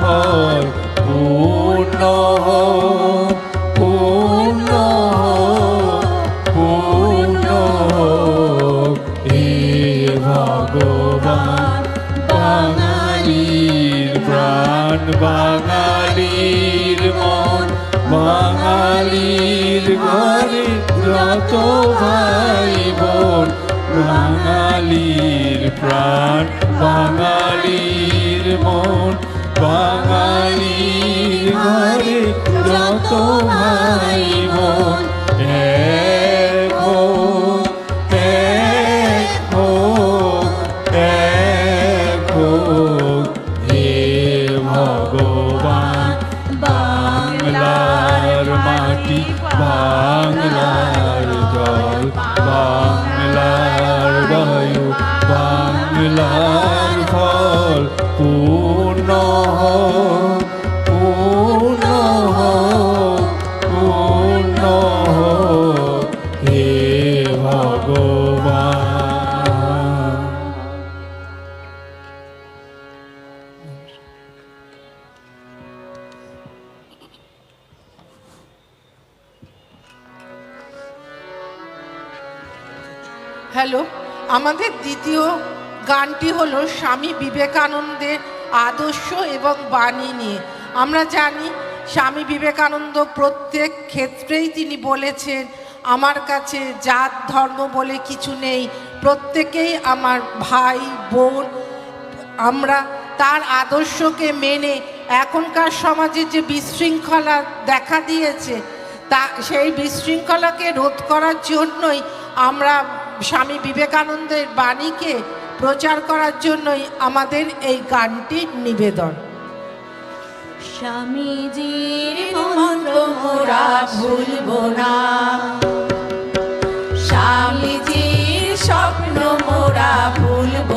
বাংলার ফল পূর্ণ হোক, যত হ্যালো, আমাদের দ্বিতীয় গানটি হলো স্বামী বিবেকানন্দের আদর্শ এবং বাণী নিয়ে। আমরা জানি স্বামী বিবেকানন্দ প্রত্যেক ক্ষেত্রেই তিনি বলেছেন, আমার কাছে জাত, ধর্ম বলে কিছু নেই। প্রত্যেকেই আমার ভাই, বোন, আমরা তার আদর্শকে মেনে এখনকার সমাজে যে বিশৃঙ্খলা দেখা দিয়েছে, তা, সেই বিশৃঙ্খলাকে রোধ করার জন্যই আমরা স্বামী বিবেকানন্দের বাণীকে প্রচার করার জন্যই আমাদের এই গানটির নিবেদন। স্বামীজির মন্ত্র মোরা ভুলব না। স্বামীজির স্বপ্ন মোরা ভুলব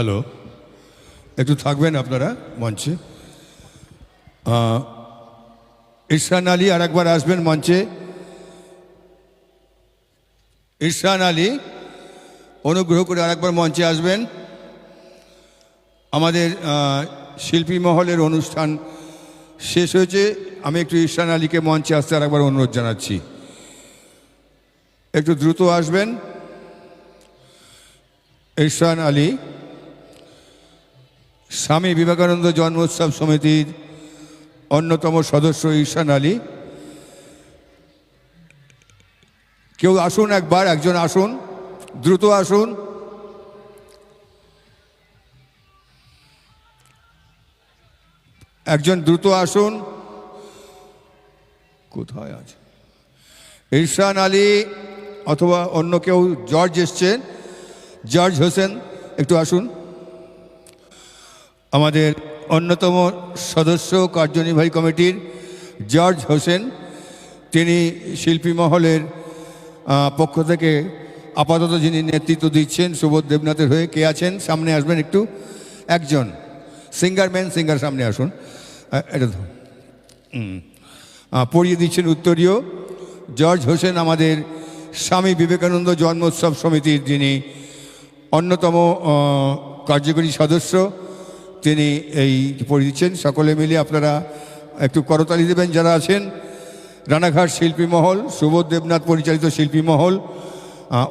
হ্যালো একটু থাকবেন আপনারা মঞ্চে? ইরশান আলী আর একবার আসবেন মঞ্চে। ইরশান আলী, অনুগ্রহ করে আরেকবার মঞ্চে আসবেন। আমাদের শিল্পী মহলের অনুষ্ঠান শেষ হয়েছে। আমি একটু ইরশান আলীকে মঞ্চে আসতে আরেকবার অনুরোধ জানাচ্ছি। একটু দ্রুত আসবেন। ইরশান আলী স্বামী বিবেকানন্দ জন্মোৎসব সমিতির অন্যতম সদস্য ঈশান আলী। কেউ আসুন একবার, একজন আসুন, দ্রুত আসুন। একজন দ্রুত আসুন। কোথায় আছে? ইরশান আলী অথবা অন্য কেউ, জর্জ এসছেন। জর্জ হোসেন, একটু আসুন। আমাদের অন্যতম সদস্য কার্যনির্বাহী কমিটির জর্জ হোসেন, তিনি শিল্পী মহলের পক্ষ থেকে আপাতত যিনি নেতৃত্ব দিচ্ছেন সুবোধ দেবনাথের হয়ে কে আছেন? সামনে আসবেন একটু। একজন। সিঙ্গার ম্যান সিঙ্গার সামনে আসুন। এটা। পড়িয়ে দিচ্ছেন উত্তরীয়। জর্জ হোসেন আমাদের স্বামী বিবেকানন্দ জন্মোৎসব সমিতির যিনি অন্যতম কার্যকরী সদস্য। তিনি এই পড়ে দিচ্ছেন। সকলে মিলে আপনারা একটু করতালি দেবেন। যারা আছেন, রানাঘাট শিল্পী মহল, সুবোধ দেবনাথ পরিচালিত শিল্পী মহল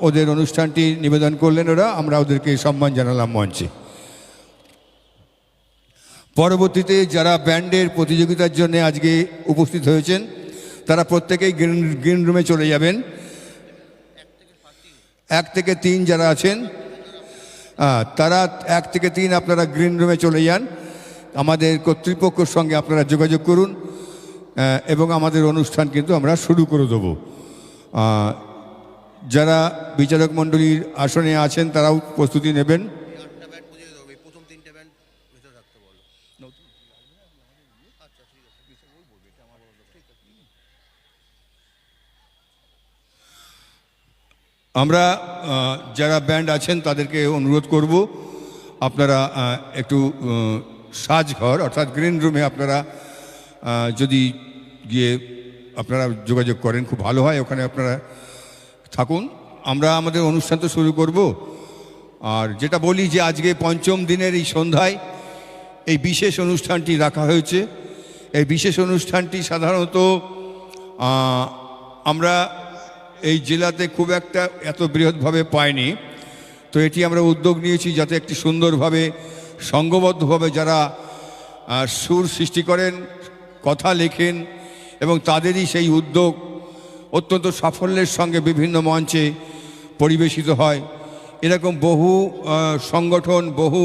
ওদের অনুষ্ঠানটি নিবেদন করলেন ওরা। আমরা ওদেরকে সম্মান জানালাম মঞ্চে। পরবর্তীতে যারা ব্যান্ডের প্রতিযোগিতার জন্য আজকে উপস্থিত হয়েছেন, তারা প্রত্যেকেই গ্রিন গ্রিন রুমে চলে যাবেন। এক থেকে তিন যারা আছেন তারা এক থেকে তিন আপনারা গ্রিন রুমে চলে যান। আমাদের কর্তৃপক্ষের সঙ্গে আপনারা যোগাযোগ করুন এবং আমাদের অনুষ্ঠান কিন্তু আমরা শুরু করে দেব। যারা বিচারক মণ্ডলীর আসনে আছেন, তারাও প্রস্তুতি নেবেন আটটা ব্যান্ড বুঝিয়ে দেবো এই প্রথম তিনটে ব্যান্ড ভেতরে রাখতে বলো আমরা যারা ব্যান্ড আছেন তাদেরকে অনুরোধ করব, আপনারা একটু সাজঘর অর্থাৎ গ্রিন রুমে আপনারা যদি গিয়ে আপনারা যোগাযোগ করেন, খুব ভালো হয়, ওখানে আপনারা থাকুন। আমরা আমাদের অনুষ্ঠান তো শুরু করব। আর যেটা বলি যে আজকে পঞ্চম দিনের এই সন্ধ্যায় এই বিশেষ অনুষ্ঠানটি রাখা হয়েছে। এই বিশেষ অনুষ্ঠানটি সাধারণত আমরা এই জেলাতে খুব একটা এত বৃহৎভাবে পায়নি। তো এটি আমরা উদ্যোগ নিয়েছি যাতে একটি সুন্দরভাবে সংঘবদ্ধভাবে যারা সুর সৃষ্টি করেন, কথা লেখেন এবং তাদেরই সেই উদ্যোগ অত্যন্ত সাফল্যের সঙ্গে বিভিন্ন মঞ্চে পরিবেশিত হয়। এরকম বহু সংগঠন, বহু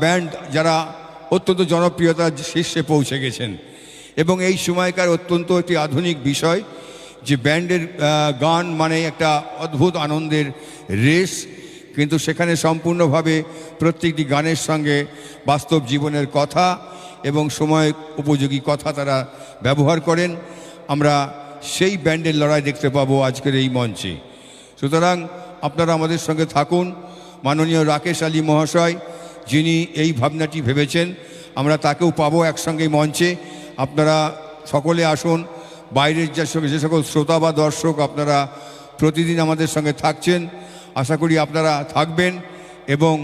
ব্যান্ড যারা অত্যন্ত জনপ্রিয়তার শীর্ষে পৌঁছে গেছেন। এবং এই সময়কার অত্যন্ত একটি আধুনিক বিষয়। যে ব্যান্ডের গান মানে একটা অদ্ভুত আনন্দের রেস কিন্তু সেখানে সম্পূর্ণভাবে প্রত্যেকটি গানের সঙ্গে বাস্তব জীবনের কথা এবং সময় উপযোগী কথা তারা ব্যবহার করেন। আমরা সেই ব্যান্ডের লড়াই দেখতে পাবো আজকের এই মঞ্চে। সুতরাং আপনারা আমাদের সঙ্গে থাকুন। মাননীয় রাকেশ আলী মহাশয়, যিনি এই ভাবনাটি ভেবেছেন, আমরা তাকেও পাবো একসঙ্গে মঞ্চে। আপনারা সকলে আসুন বাইরের যে যে সকল শ্রোতা বা দর্শক আপনারা প্রতিদিন আমাদের সঙ্গে থাকছেন, আশা করি আপনারা থাকবেন এবং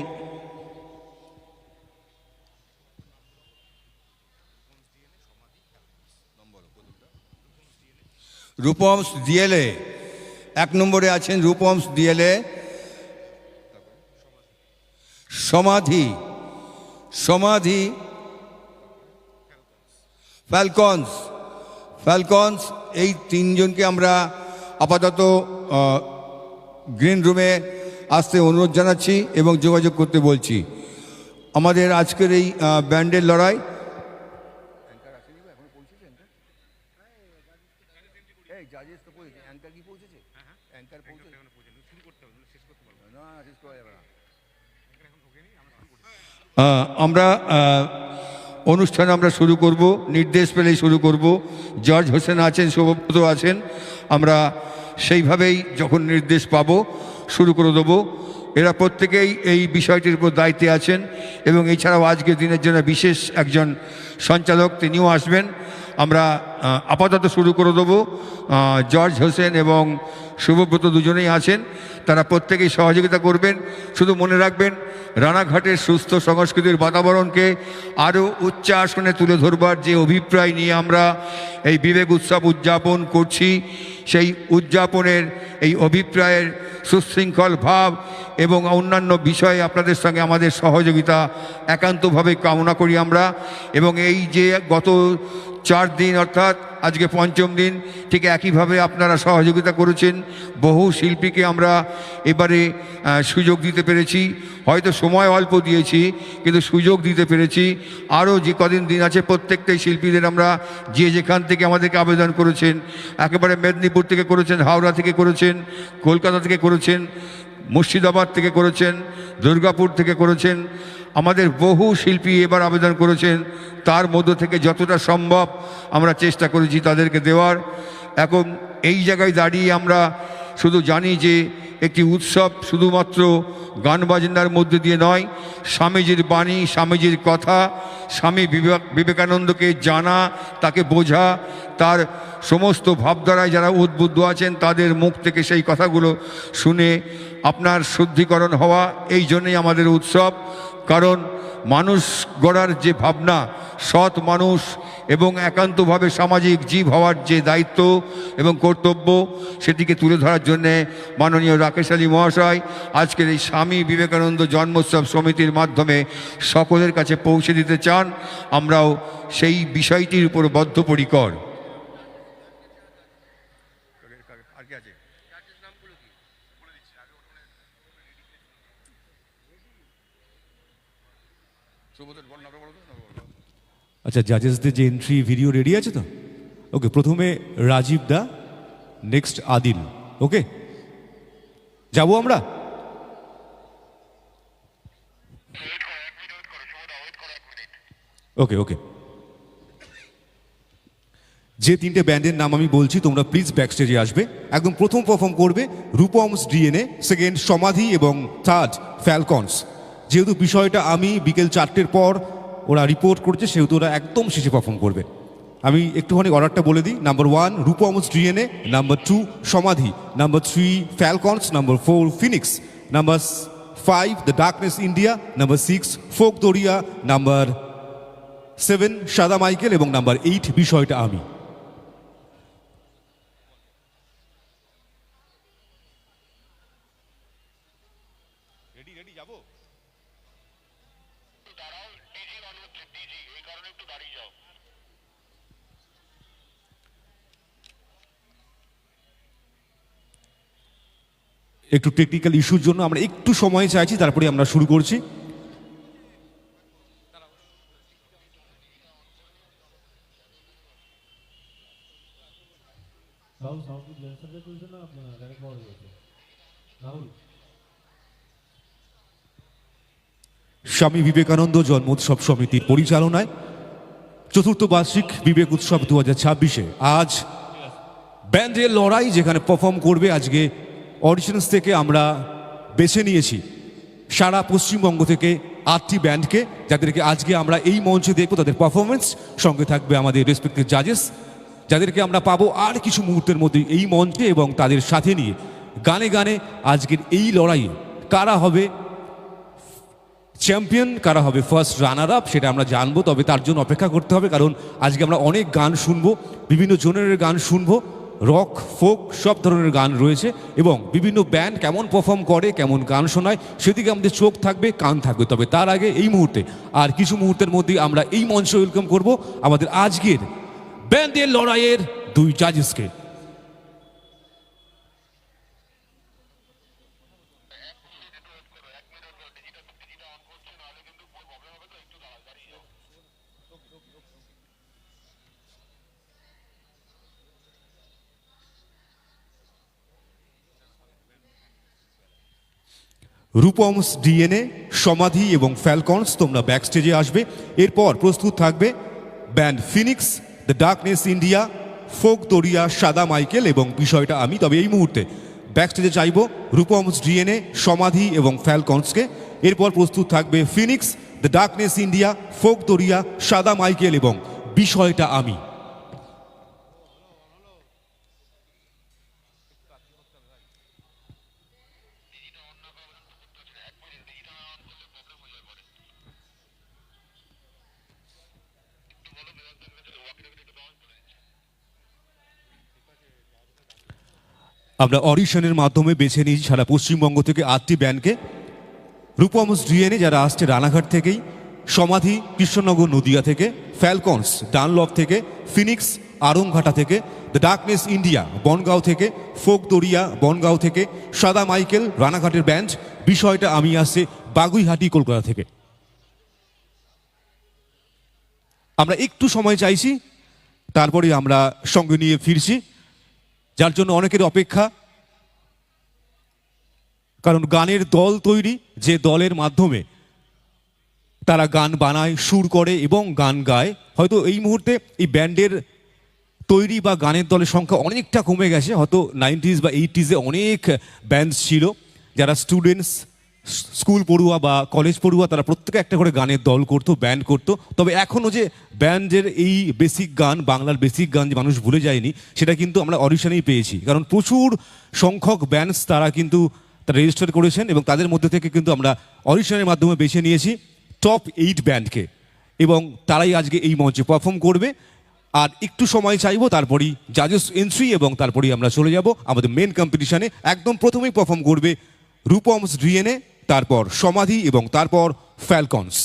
রূপমস ডিএলএ এক নম্বরে আছেন রূপমস ডিএলএ সমাধি সমাধি, ফ্যালকনস। ফ্যালকনস এই তিনজনকে আমরা আপাতত গ্রিন রুমে আসতে অনুরোধ জানাচ্ছি এবং যোগাযোগ করতে বলছি। আমাদের আজকের এই ব্যান্ডের লড়াই। আমরা অনুষ্ঠান আমরা শুরু করব, নির্দেশ পেলেই শুরু করব। জর্জ হোসেন আছেন শুভব্রত আছেন, আমরা সেইভাবেই যখন নির্দেশ পাবো, শুরু করে দেবো। এরা প্রত্যেকেই এই বিষয়টির উপর দায়িত্বে আছেন এবং এছাড়াও আজকের দিনের জন্য বিশেষ একজন সঞ্চালক তিনিও আসবেন। আমরা আপাতত শুরু করে দেবো। জর্জ হোসেন এবং শুভব্রত দুজনেই আছেন। তারা প্রত্যেকেই সহযোগিতা করবেন। শুধু মনে রাখবেন, রানাঘাটের সুস্থ সংস্কৃতির বাতাবরণকে আরও উচ্চ আসনে তুলে ধরবার যে অভিপ্রায় নিয়ে আমরা এই বিবেক উৎসব উদযাপন করছি, সেই উদযাপনের এই অভিপ্রায়ের সুশৃঙ্খল ভাব এবং অন্যান্য বিষয়ে আপনাদের সঙ্গে আমাদের সহযোগিতা একান্তভাবে কামনা করি আমরা। এবং এই যে গত চার দিন অর্থাৎ আজকে পঞ্চম দিন, ঠিক একইভাবে আপনারা সহযোগিতা করেছেন। বহু শিল্পীকে আমরা এবারে সুযোগ দিতে পেরেছি। হয়তো সময় অল্প দিয়েছি, কিন্তু সুযোগ দিতে পেরেছি। আরও যে কদিন দিন আছে, প্রত্যেকটাই শিল্পীদের আমরা যে যেখান থেকে আমাদেরকে আবেদন করেছেন, একেবারে মেদিনীপুর থেকে করেছেন, হাওড়া থেকে করেছেন, কলকাতা থেকে করেছেন, মুর্শিদাবাদ থেকে করেছেন, দুর্গাপুর থেকে করেছেন। আমাদের বহু শিল্পী এবার আবেদন করেছেন। তার মধ্য থেকে যতটা সম্ভব আমরা চেষ্টা করেছি তাদেরকে দেওয়ার। এখন এই জায়গায় দাঁড়িয়ে আমরা শুধু জানি যে একটি উৎসব শুধুমাত্র গান বাজনার মধ্যে দিয়ে নয়, স্বামীজির বাণী, স্বামীজির কথা, স্বামী বিবেক, বিবেকানন্দকে জানা, তাকে বোঝা, তার সমস্ত ভাবধারায় যারা উদ্বুদ্ধ আছেন তাদের মুখ থেকে সেই কথাগুলো শুনে আপনার শুদ্ধিকরণ হওয়া, এই জন্যই আমাদের উৎসব। কারণ মানুষ গড়ার যে ভাবনা সৎ মানুষ এবং একান্তভাবে সামাজিক জীব হওয়ার যে দায়িত্ব এবং কর্তব্য সেটিকে তুলে ধরার জন্যে মাননীয় রাকেশ আলী মহাশয় আজকের এই স্বামী বিবেকানন্দ জন্মোৎসব সমিতির মাধ্যমে সকলের কাছে পৌঁছে দিতে চান। আমরাও সেই বিষয়টির উপর বদ্ধপরিকর। আচ্ছা জাজেসদের যে এন্ট্রি ভিডিও রেডি আছে তো? ওকে প্রথমে রাজীব দা নেক্সট আদিল ওকে যাব আমরা? ওকে ওকে যে তিনটে ব্যান্ডের নাম আমি বলছি, তোমরা প্লিজ ব্যাক স্টেজে আসবে। একদম প্রথম পারফর্ম করবে রূপমস ডিএনএ সেকেন্ড সমাধি এবং থার্ড ফ্যালকনস যেহেতু বিষয়টা আমি বিকেল চারটের পর ওরা রিপোর্ট করছে, সেহেতু ওরা একদম শেষে পারফর্ম করবে। আমি একটুখানি অর্ডারটা বলে দিই। Number one Rupams DNA number two Samadhi number three Falcons number four Phoenix number five the Darkness India number six folk Dariya number seven Sada Michael এবং নাম্বার এইট বিষয়টা আমি। একটু টেকনিক্যাল ইস্যুর জন্য আমরা একটু সময় চাইছি তারপরে আমরা শুরু করছি। স্বামী বিবেকানন্দ জন্মোৎসব সমিতির পরিচালনায় চতুর্থ বার্ষিক বিবেক উৎসব দু হাজার ছাব্বিশে। আজ ব্যান্ডের লড়াই যেখানে পারফর্ম করবে আজকে অডিশনস থেকে আমরা বেছে নিয়েছি সারা পশ্চিমবঙ্গ থেকে আটটি ব্যান্ডকে যাদেরকে আজকে আমরা এই মঞ্চে দেখব, তাদের পারফরমেন্স সঙ্গে থাকবে আমাদের রেসপেক্টেড জাজেস যাদেরকে আমরা পাবো আর কিছু মুহূর্তের মধ্যে এই মঞ্চে এবং তাদের সাথে নিয়ে। গানে গানে আজকের এই লড়াইয়ে কারা হবে চ্যাম্পিয়ন কারা হবে ফার্স্ট রানার আপ সেটা আমরা জানব, তবে তার জন্য অপেক্ষা করতে হবে, কারণ আজকে আমরা অনেক গান শুনব, বিভিন্ন জনের গান শুনব রক, ফোক সব ধরনের গান রয়েছে এবং বিভিন্ন ব্যান্ড কেমন পারফর্ম করে, কেমন গান শোনায়, সেদিকে আমাদের চোখ থাকবে, কান থাকবে। তবে তার আগে এই মুহূর্তে, আর কিছু মুহূর্তের মধ্যে আমরা এই মঞ্চে ওয়েলকাম করব আমাদের আজকের ব্যান্ডের লড়াইয়ের দুই জাজেসকে রূপমস ডিএনএ, সমাধি এবং ফ্যালকনস তোমরা ব্যাক স্টেজে আসবে। এরপর প্রস্তুত থাকবে band Phoenix, the Darkness India, folk Dariya, Sada Michael এবং বিষয়টা আমি তবে এই মুহূর্তে ব্যাক স্টেজে চাইব। রূপমস ডিএনএ, সমাধি এবং ফ্যালকনসকে। এরপর প্রস্তুত থাকবে Phoenix, the Darkness India, folk Dariya, Sada Michael এবং বিষয়টা আমি। আমরা অডিশনের মাধ্যমে বেছে নিয়েছি সারা পশ্চিমবঙ্গ থেকে আটটি ব্যান্ডকে। রূপমস ডিএনএ যারা আসছে রানাঘাট থেকেই, সমাধি কৃষ্ণনগর নদিয়া থেকে, ফ্যালকনস ডানলভ থেকে, ফিনিক্স আরংঘাটা থেকে, দ্য ডার্কনেস ইন্ডিয়া বনগাঁও থেকে ফোক দরিয়া বনগাঁও থেকে, সাদা মাইকেল রানাঘাটের ব্যান্ড, বিষয়টা আমি আসছে বাগুইহাটি কলকাতা থেকে। আমরা একটু সময় চাইছি, তারপরে আমরা সঙ্গে নিয়ে ফিরছি। যার জন্য অনেকের অপেক্ষা। কারণ গানের দল তৈরি যে দলের মাধ্যমে তারা গান বানায়, সুর করে এবং গান গায়, হয়তো এই মুহূর্তে এই ব্যান্ডের তৈরি বা গানের দলের সংখ্যা অনেকটা কমে গেছে। হয়তো নাইনটিজ বা এইটিজে অনেক ব্যান্ড ছিল, যারা স্টুডেন্টস স্কুল পড়ুয়া বা কলেজ পড়ুয়া তারা প্রত্যেকে একটা করে গানের দল করতো ব্যান্ড করতো। তবে এখনও যে ব্যান্ডের এই বেসিক গান, বাংলার বেসিক গান যে মানুষ ভুলে যায়নি, সেটা কিন্তু আমরা অডিশনেই পেয়েছি। কারণ প্রচুর সংখ্যক ব্যান্ডস তারা কিন্তু তারা রেজিস্টার করেছেন এবং তাদের মধ্যে থেকে কিন্তু আমরা অডিশনের মাধ্যমে বেছে নিয়েছি টপ এইট ব্যান্ডকে এবং তারাই আজকে এই মঞ্চে পারফর্ম করবে। আর একটু সময় চাইব, তারপরেই জাজেস এন্ট্রি এবং তারপরেই আমরা চলে যাব। আমাদের মেন কম্পিটিশনে একদম প্রথমেই পারফর্ম করবে রূপমস ডিএনএ তারপর সমাধি এবং তারপর ফ্যালকনস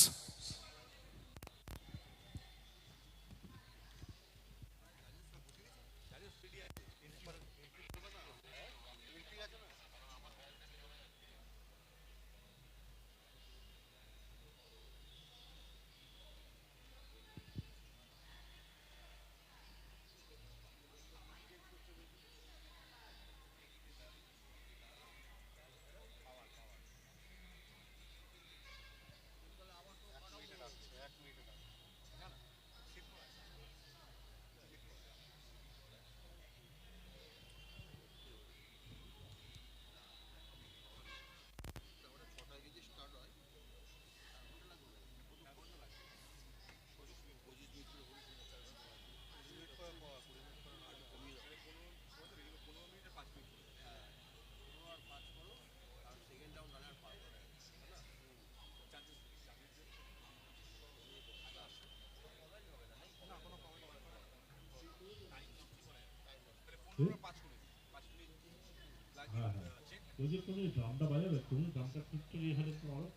হ্যাঁ যদি তুমি ড্রামটা বাজাবে তুমি ড্রামটা ঠিক করে এখানে মারো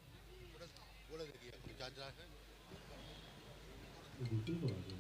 বলে দেখি একটু যা যা আছে দুটোই তো আছে